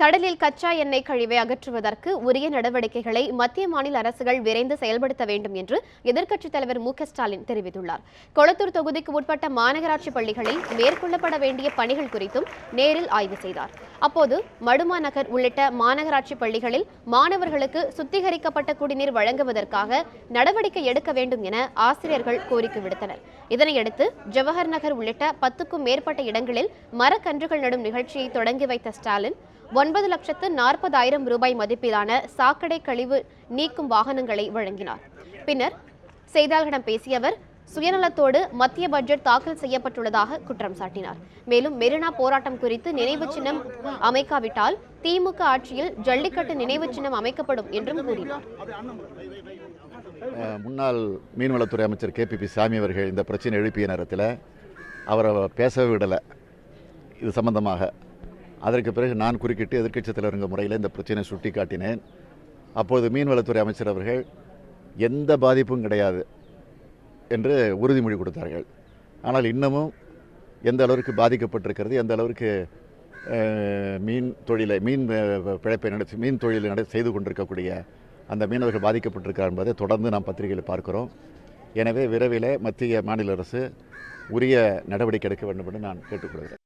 கடலில் கச்சா எண்ணெய் கழிவை அகற்றுவதற்கு உரிய நடவடிக்கைகளை மத்திய மாநில அரசுகள் விரைந்து செயல்படுத்த வேண்டும் என்று எதிர்க்கட்சித் தலைவர் மு ஸ்டாலின் தெரிவித்துள்ளார். கொளத்தூர் தொகுதிக்கு உட்பட்ட மாநகராட்சி பள்ளிகளில் மேற்கொள்ளப்பட வேண்டிய பணிகள் குறித்தும் நேரில் ஆய்வு செய்தார். அப்போது மடுமா நகர் உள்ளிட்ட மாநகராட்சி பள்ளிகளில் மாணவர்களுக்கு சுத்திகரிக்கப்பட்ட குடிநீர் வழங்குவதற்காக நடவடிக்கை எடுக்க வேண்டும் என ஆசிரியர்கள் கோரிக்கை விடுத்தனர். இதனையடுத்து ஜவஹர் நகர் உள்ளிட்ட பத்துக்கும் மேற்பட்ட இடங்களில் மரக்கன்றுகள் நடும் நிகழ்ச்சியை தொடங்கி வைத்த ஸ்டாலின் ஒன்பது லட்சத்து நாற்பதாயிரம் ரூபாய் மதிப்பிலான சாக்கடை கழிவு நீக்கும் வாகனங்களை வழங்கினார். பின்னர் செய்தியாளர்களிடம் பேசிய அவர் சுயநலத்தோடு மத்திய பட்ஜெட் தாக்கல் செய்யப்பட்டுள்ளதாக குற்றம் சாட்டினார். மேலும் மெரினா போராட்டம் குறித்து நினைவு சின்னம் அமைக்காவிட்டால் திமுக ஆட்சியில் ஜல்லிக்கட்டு நினைவு சின்னம் அமைக்கப்படும் என்றும் கூறினார். முன்னாள் மீன்வளத்துறை அமைச்சர் கே பிபி சாமி அவர்கள் இந்த பிரச்சனை எழுப்பிய நேரத்தில் அவரை பேசவே விடலை. இது சம்பந்தமாக அதற்கு பிறகு நான் குறுக்கிட்டு எதிர்க்கட்சித் தலைவருங்க முறையில் இந்த பிரச்சனையை சுட்டி காட்டினேன் அப்போது மீன்வளத்துறை அமைச்சர் அவர்கள் எந்த பாதிப்பும் கிடையாது என்று உறுதிமொழி கொடுத்தார்கள். ஆனால் இன்னமும் எந்த அளவிற்கு பாதிக்கப்பட்டிருக்கிறது எந்த அளவிற்கு மீன் தொழிலை மீன் பிழைப்பை நடத்தி மீன் தொழிலை நட செய்து கொண்டிருக்கக்கூடிய அந்த மீனவர்கள் பாதிக்கப்பட்டிருக்கிறார் என்பதை தொடர்ந்து நாம் பத்திரிகையில் பார்க்கிறோம். எனவே விரைவில் மத்திய மாநில அரசு உரிய நடவடிக்கை எடுக்க வேண்டும் என்று நான் கேட்டுக்கொள்கிறேன்.